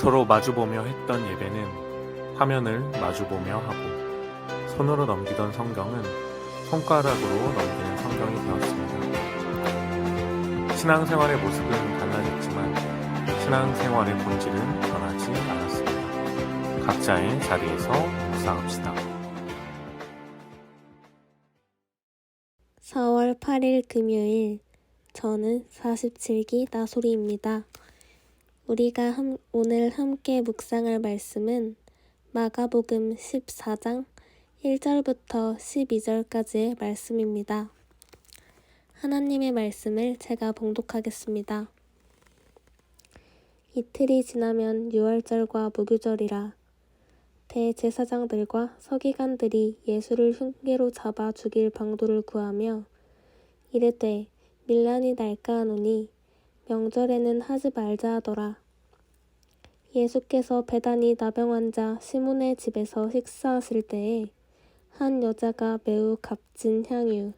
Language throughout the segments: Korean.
서로 마주보며 했던 예배는 화면을 마주보며 하고 손으로 넘기던 성경은 손가락으로 넘기는 성경이 되었습니다. 신앙생활의 모습은 달라졌지만 신앙생활의 본질은 변하지 않았습니다. 각자의 자리에서 묵상합시다. 4월 8일 금요일 저는 47기 나소리입니다. 우리가 함- 오늘 함께 묵상할 말씀은 마가복음 14장 1절부터 12절까지의 말씀입니다. 하나님의 말씀을 제가 봉독하겠습니다. 이틀이 지나면 유월절과 무교절이라 대제사장들과 서기관들이 예수를 흉계로 잡아 죽일 방도를 구하며 이르되 밀란이 날까 하노니 명절에는 하지 말자 하더라. 예수께서 배단이 나병 환자 시몬의 집에서 식사하실 때에 한 여자가 매우 값진 향유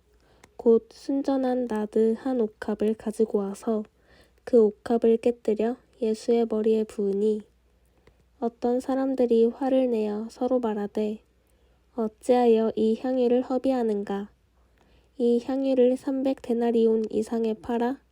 곧 순전한 나드 한 옥합을 가지고 와서 그 옥합을 깨뜨려 예수의 머리에 부으니 어떤 사람들이 화를 내어 서로 말하되 어찌하여 이 향유를 허비하는가 이 향유를 300 데나리온 이상에 팔아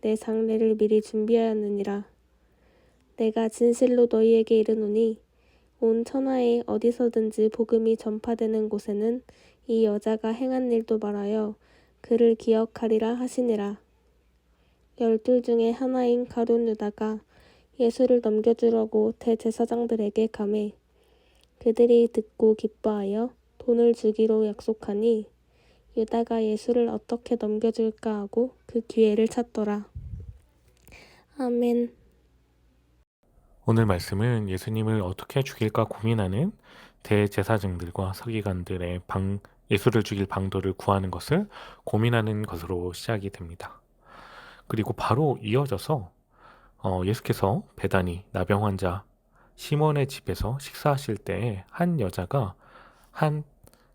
내 장례를 미리 준비하였느니라. 내가 진실로 너희에게 이르노니 온 천하에 어디서든지 복음이 전파되는 곳에는 이 여자가 행한 일도 말하여 그를 기억하리라 하시니라. 열둘 중에 하나인 가룟 유다가 예수를 넘겨주려고 대제사장들에게 감해 그들이 듣고 기뻐하여 돈을 주기로 약속하니 유다가 예수를 어떻게 넘겨줄까 하고 그 기회를 찾더라. 아멘. 오늘 말씀은 예수님을 어떻게 죽일까 고민하는 대제사장들과 서기관들의 방, 예수를 죽일 방도를 구하는 것을 고민하는 것으로 시작이 됩니다. 그리고 바로 이어져서 어, 예수께서 배단이 나병 환자 시몬의 집에서 식사하실 때에 한 여자가 한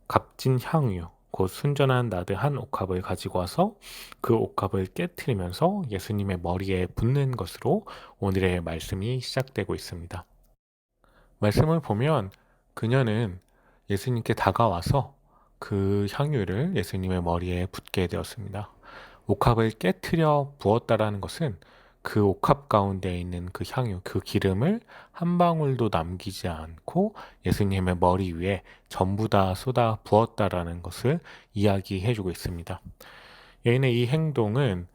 값진 향유 곧 순전한 나드 한 옥합을 가지고 와서 그 옥합을 깨뜨리면서 예수님의 머리에 붓는 것으로 오늘의 말씀이 시작되고 있습니다. 말씀을 보면 그녀는 예수님께 다가와서 그 향유를 예수님의 머리에 붓게 되었습니다. 옥합을 깨뜨려 부었다라는 것은 그 옥합 가운데 있는 그 향유, 그 기름을 한 방울도 남기지 않고 예수님의 머리 위에 전부 다 쏟아 부었다라는 것을 이야기해 주고 있습니다. 여인의 이 행동은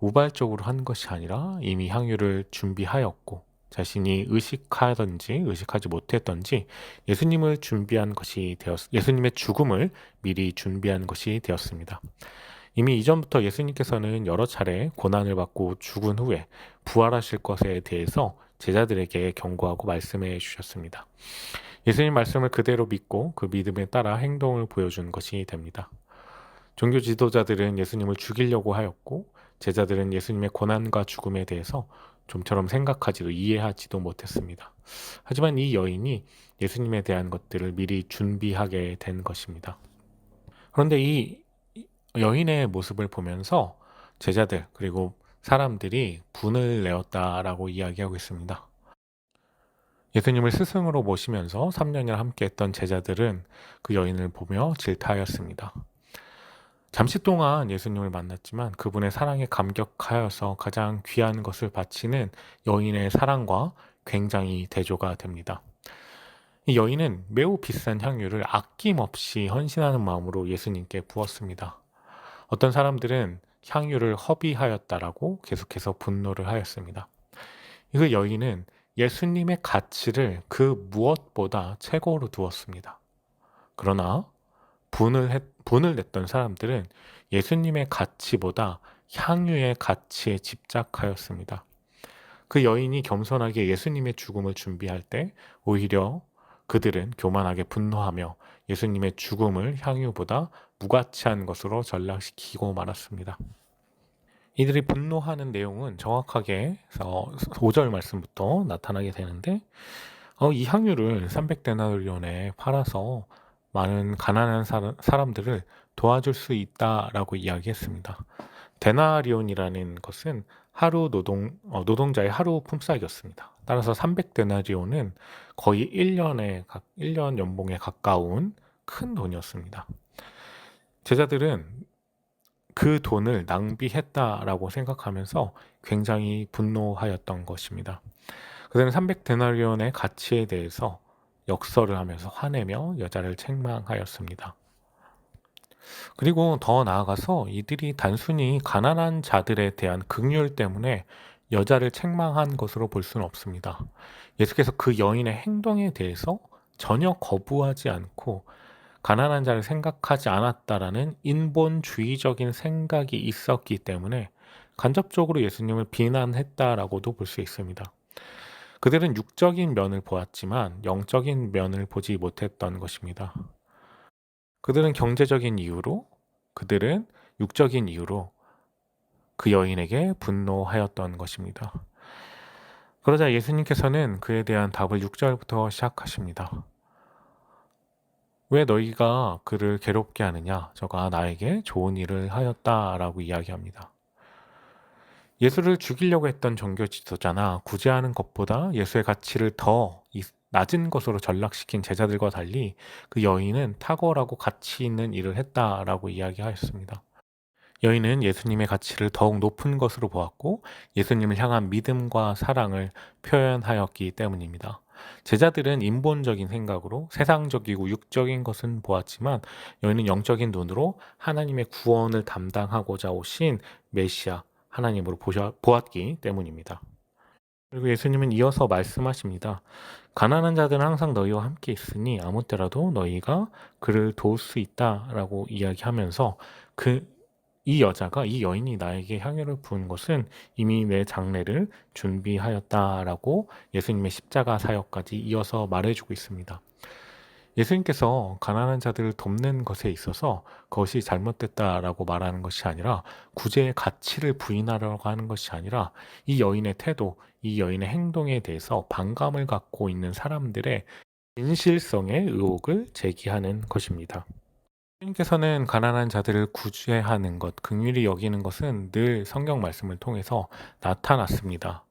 우발적으로 한 것이 아니라 이미 향유를 준비하였고 자신이 의식하든지 의식하지 못했던지 예수님을 준비한 것이 되었, 예수님의 죽음을 미리 준비한 것이 되었습니다. 이미 이전부터 예수님께서는 여러 차례 고난을 받고 죽은 후에 부활하실 것에 대해서 제자들에게 경고하고 말씀해 주셨습니다. 예수님 말씀을 그대로 믿고 그 믿음에 따라 행동을 보여준 것이 됩니다. 종교 지도자들은 예수님을 죽이려고 하였고 제자들은 예수님의 고난과 죽음에 대해서 좀처럼 생각하지도 이해하지도 못했습니다. 하지만 이 여인이 예수님에 대한 것들을 미리 준비하게 된 것입니다. 그런데 이 여인의 모습을 보면서 제자들 그리고 사람들이 분을 내었다라고 이야기하고 있습니다. 예수님을 스승으로 모시면서 3년을 함께했던 제자들은 그 여인을 보며 질타하였습니다. 잠시 동안 예수님을 만났지만 그분의 사랑에 감격하여서 가장 귀한 것을 바치는 여인의 사랑과 굉장히 대조가 됩니다. 이 여인은 매우 비싼 향유를 아낌없이 헌신하는 마음으로 예수님께 부었습니다. 어떤 사람들은 향유를 허비하였다라고 계속해서 분노를 하였습니다. 그 여인은 예수님의 가치를 그 무엇보다 최고로 두었습니다. 그러나 분을, 했, 분을 냈던 사람들은 예수님의 가치보다 향유의 가치에 집착하였습니다. 그 여인이 겸손하게 예수님의 죽음을 준비할 때 오히려 그들은 교만하게 분노하며 예수님의 죽음을 향유보다 무가치한 것으로 전락시키고 말았습니다. 이들이 분노하는 내용은 정확하게 5절 말씀부터 나타나게 되는데 어, 이 향유를 300데나리온에 팔아서 많은 가난한 사람, 사람 들을 도와줄 수 있다라고 이야기했습니다. 데나리온이라는 것은 하루 노동 어, 노동자의 하루 품삯이었습니다. 따라서 300데나리온은 거의 1년에 1년 연봉에 가까운 큰 돈이었습니다. 제자들은 그 돈을 낭비했다라고 생각하면서 굉장히 분노하였던 것입니다. 그들은 300데나리온의 가치에 대해서 역설을 하면서 화내며 여자를 책망하였습니다. 그리고 더 나아가서 이들이 단순히 가난한 자들에 대한 극률 때문에 여자를 책망한 것으로 볼 수는 없습니다. 예수께서 그 여인의 행동에 대해서 전혀 거부하지 않고 가난한 자를 생각하지 않았다라는 인본주의적인 생각이 있었기 때문에 간접적으로 예수님을 비난했다라고도 볼 수 있습니다. 그들은 육적인 면을 보았지만 영적인 면을 보지 못했던 것입니다. 그들은 경제적인 이유로, 그들은 육적인 이유로 그 여인에게 분노하였던 것입니다. 그러자 예수님께서는 그에 대한 답을 6절부터 시작하십니다. 왜 너희가 그를 괴롭게 하느냐? 저가 나에게 좋은 일을 하였다라고 이야기합니다. 예수를 죽이려고 했던 종교 지도자나 구제하는 것보다 예수의 가치를 더 낮은 것으로 전락시킨 제자들과 달리 그 여인은 탁월하고 가치 있는 일을 했다라고 이야기하였습니다. 여인은 예수님의 가치를 더욱 높은 것으로 보았고 예수님을 향한 믿음과 사랑을 표현하였기 때문입니다. 제자들은 인본적인 생각으로 세상적이고 육적인 것은 보았지만 여인은 영적인 눈으로 하나님의 구원을 담당하고자 오신 메시아 하나님으로 보셔, 보았기 때문입니다. 그리고 예수님은 이어서 말씀하십니다. 가난한 자들은 항상 너희와 함께 있으니 아무 때라도 너희가 그를 도울 수 있다라고 이야기하면서 그 이 여자가 이 여인이 나에게 향유를 부은 것은 이미 내 장례를 준비하였다라고 예수님의 십자가 사역까지 이어서 말해주고 있습니다. 예수님께서 가난한 자들을 돕는 것에 있어서 그것이 잘못됐다라고 말하는 것이 아니라 구제의 가치를 부인하려고 하는 것이 아니라 이 여인의 태도, 이 여인의 행동에 대해서 반감을 갖고 있는 사람들의 진실성의 의혹을 제기하는 것입니다. 주님께서는 가난한 자들을 구제하는 것, 긍휼히 여기는 것은 늘 성경 말씀을 통해서 나타났습니다.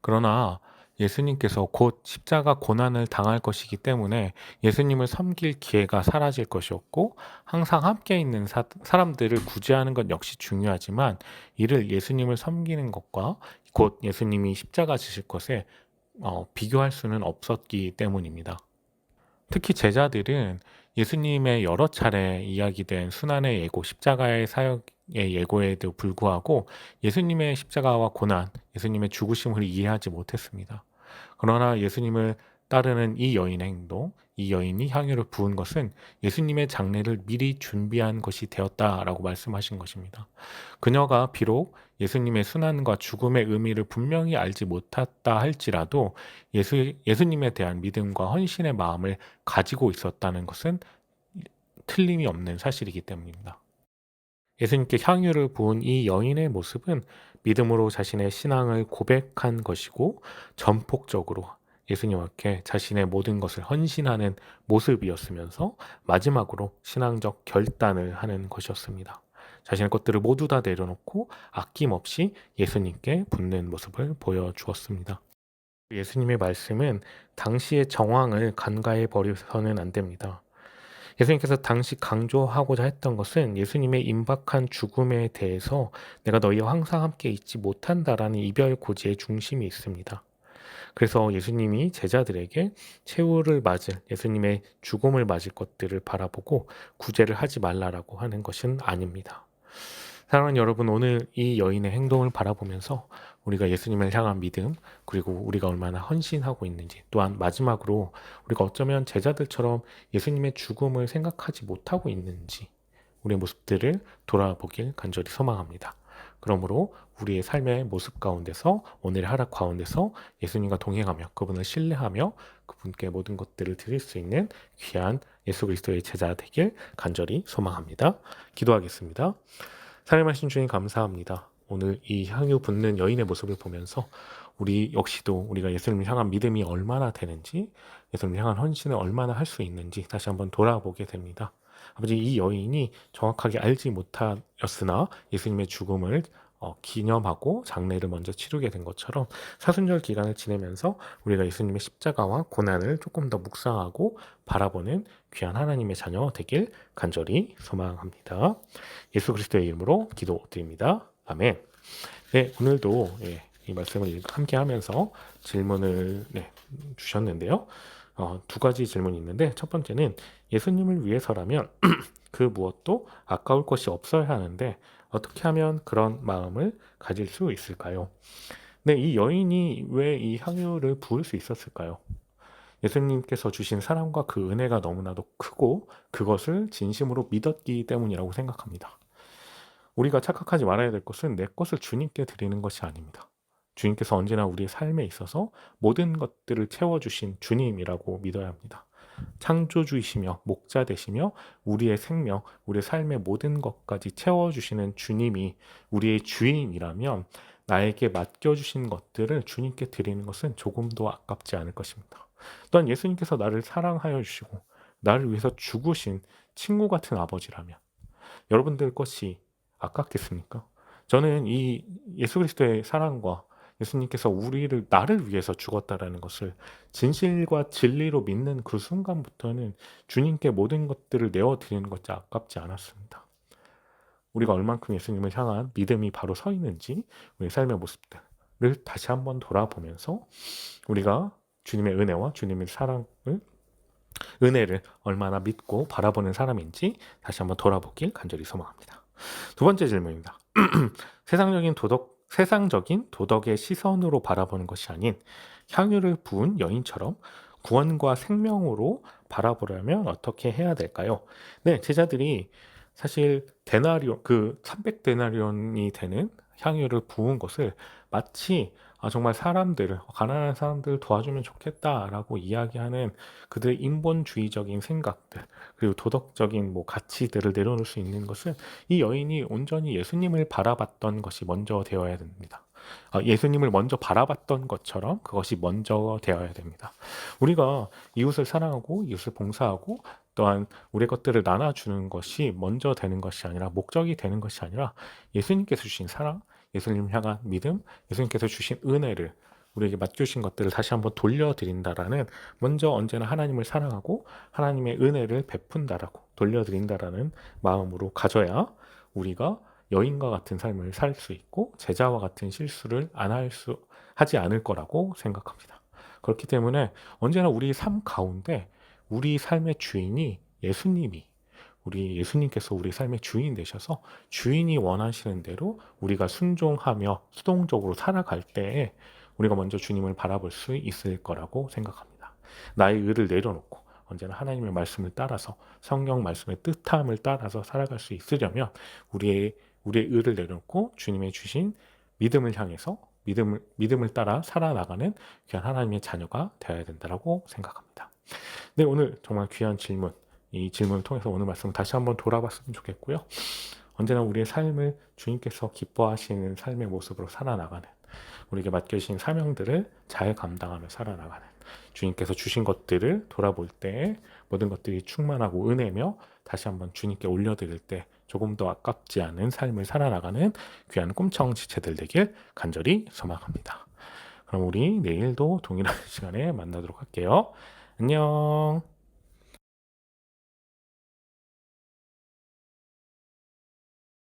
그러나 예수님께서 곧 십자가 고난을 당할 것이기 때문에 예수님을 섬길 기회가 사라질 것이었고 항상 함께 있는 사, 사람들을 구제하는 것 역시 중요하지만 이를 예수님을 섬기는 것과 곧 예수님이 십자가 지실 것에 어, 비교할 수는 없었기 때문입니다. 특히 제자들은 예수님의 여러 차례 이야기된 순환의 예고, 십자가의 사역의 예고에도 불구하고 예수님의 십자가와 고난, 예수님의 죽으심을 이해하지 못했습니다. 그러나 예수님을 따르는 이 여인의 행동, 이 여인이 향유를 부은 것은 예수님의 장례를 미리 준비한 것이 되었다라고 말씀하신 것입니다. 그녀가 비록 예수님의 순환과 죽음의 의미를 분명히 알지 못했다 할지라도 예수, 예수님에 대한 믿음과 헌신의 마음을 가지고 있었다는 것은 틀림이 없는 사실이기 때문입니다. 예수님께 향유를 부은 이 여인의 모습은 믿음으로 자신의 신앙을 고백한 것이고 전폭적으로 예수님 앞에 자신의 모든 것을 헌신하는 모습이었으면서 마지막으로 신앙적 결단을 하는 것이었습니다. 자신의 것들을 모두 다 내려놓고 아낌없이 예수님께 붙는 모습을 보여주었습니다. 예수님의 말씀은 당시의 정황을 간과해 버려서는 안 됩니다. 예수님께서 당시 강조하고자 했던 것은 예수님의 임박한 죽음에 대해서 내가 너희와 항상 함께 있지 못한다라는 이별 고지의 중심이 있습니다. 그래서 예수님이 제자들에게 최후를 맞을 예수님의 죽음을 맞을 것들을 바라보고 구제를 하지 말라라고 하는 것은 아닙니다. 사랑하는 여러분, 오늘 이 여인의 행동을 바라보면서 우리가 예수님을 향한 믿음, 그리고 우리가 얼마나 헌신하고 있는지, 또한 마지막으로 우리가 어쩌면 제자들처럼 예수님의 죽음을 생각하지 못하고 있는지, 우리의 모습들을 돌아보길 간절히 소망합니다. 그러므로 우리의 삶의 모습 가운데서 오늘의 하락 가운데서 예수님과 동행하며 그분을 신뢰하며 그분께 모든 것들을 드릴 수 있는 귀한 예수 그리스도의 제자 되길 간절히 소망합니다. 기도하겠습니다. 사랑하신 주님 감사합니다. 오늘 이 향유 붓는 여인의 모습을 보면서 우리 역시도 우리가 예수님을 향한 믿음이 얼마나 되는지 예수님을 향한 헌신을 얼마나 할 수 있는지 다시 한번 돌아보게 됩니다. 아버지 이 여인이 정확하게 알지 못하였으나 예수님의 죽음을 어, 기념하고 장례를 먼저 치르게 된 것처럼 사순절 기간을 지내면서 우리가 예수님의 십자가와 고난을 조금 더 묵상하고 바라보는 귀한 하나님의 자녀 되길 간절히 소망합니다. 예수 그리스도의 이름으로 기도드립니다. 아멘. 네, 오늘도 예, 이 말씀을 함께 하면서 질문을 네, 주셨는데요. 어, 두 가지 질문이 있는데 첫 번째는 예수님을 위해서라면 그 무엇도 아까울 것이 없어야 하는데 어떻게 하면 그런 마음을 가질 수 있을까요? 네, 이 여인이 왜 이 향유를 부을 수 있었을까요? 예수님께서 주신 사랑과 그 은혜가 너무나도 크고 그것을 진심으로 믿었기 때문이라고 생각합니다. 우리가 착각하지 말아야 될 것은 내 것을 주님께 드리는 것이 아닙니다. 주님께서 언제나 우리의 삶에 있어서 모든 것들을 채워주신 주님이라고 믿어야 합니다. 창조주이시며 목자 되시며 우리의 생명, 우리의 삶의 모든 것까지 채워주시는 주님이 우리의 주인이라면 나에게 맡겨주신 것들을 주님께 드리는 것은 조금도 아깝지 않을 것입니다. 또한 예수님께서 나를 사랑하여 주시고 나를 위해서 죽으신 친구 같은 아버지라면 여러분들 것이 아깝겠습니까? 저는 이 예수 그리스도의 사랑과 예수님께서 우리를 나를 위해서 죽었다라는 것을 진실과 진리로 믿는 그 순간부터는 주님께 모든 것들을 내어 드리는 것이 아깝지 않았습니다. 우리가 얼만큼 예수님을 향한 믿음이 바로 서 있는지 우리 삶의 모습들을 다시 한번 돌아보면서 우리가 주님의 은혜와 주님의 사랑을 은혜를 얼마나 믿고 바라보는 사람인지 다시 한번 돌아보길 간절히 소망합니다. 두 번째 질문입니다. 세상적인 도덕 세상적인 도덕의 시선으로 바라보는 것이 아닌 향유를 부은 여인처럼 구원과 생명으로 바라보려면 어떻게 해야 될까요? 네, 제자들이 사실 데나리온 그 300데나리온이 되는 향유를 부은 것을 마치 아, 정말 사람들을 가난한 사람들을 도와주면 좋겠다라고 이야기하는 그들의 인본주의적인 생각들 그리고 도덕적인 뭐 가치들을 내려놓을 수 있는 것은 이 여인이 온전히 예수님을 바라봤던 것이 먼저 되어야 됩니다. 아, 예수님을 먼저 바라봤던 것처럼 그것이 먼저 되어야 됩니다. 우리가 이웃을 사랑하고 이웃을 봉사하고 또한 우리 것들을 나눠주는 것이 먼저 되는 것이 아니라 목적이 되는 것이 아니라 예수님께서 주신 사랑, 예수님 향한 믿음, 예수님께서 주신 은혜를 우리에게 맡겨주신 것들을 다시 한번 돌려드린다라는 먼저 언제나 하나님을 사랑하고 하나님의 은혜를 베푼다라고 돌려드린다라는 마음으로 가져야 우리가 여인과 같은 삶을 살 수 있고 제자와 같은 실수를 안 할 수 하지 않을 거라고 생각합니다. 그렇기 때문에 언제나 우리 삶 가운데 우리 삶의 주인이 예수님이 우리 예수님께서 우리 삶의 주인 되셔서 주인이 원하시는 대로 우리가 순종하며 수동적으로 살아갈 때에 우리가 먼저 주님을 바라볼 수 있을 거라고 생각합니다. 나의 의를 내려놓고 언제나 하나님의 말씀을 따라서 성경 말씀의 뜻함을 따라서 살아갈 수 있으려면 우리의 우리의 의를 내려놓고 주님의 주신 믿음을 향해서 믿음을 믿음을 따라 살아나가는 귀한 하나님의 자녀가 되어야 된다라고 생각합니다. 네, 오늘 정말 귀한 질문 이 질문을 통해서 오늘 말씀 다시 한번 돌아봤으면 좋겠고요. 언제나 우리의 삶을 주님께서 기뻐하시는 삶의 모습으로 살아나가는 우리에게 맡겨주신 사명들을 잘 감당하며 살아나가는 주님께서 주신 것들을 돌아볼 때 모든 것들이 충만하고 은혜며 다시 한번 주님께 올려드릴 때 조금 더 아깝지 않은 삶을 살아나가는 귀한 꿈청 지체들 되길 간절히 소망합니다. 그럼 우리 내일도 동일한 시간에 만나도록 할게요. 안녕.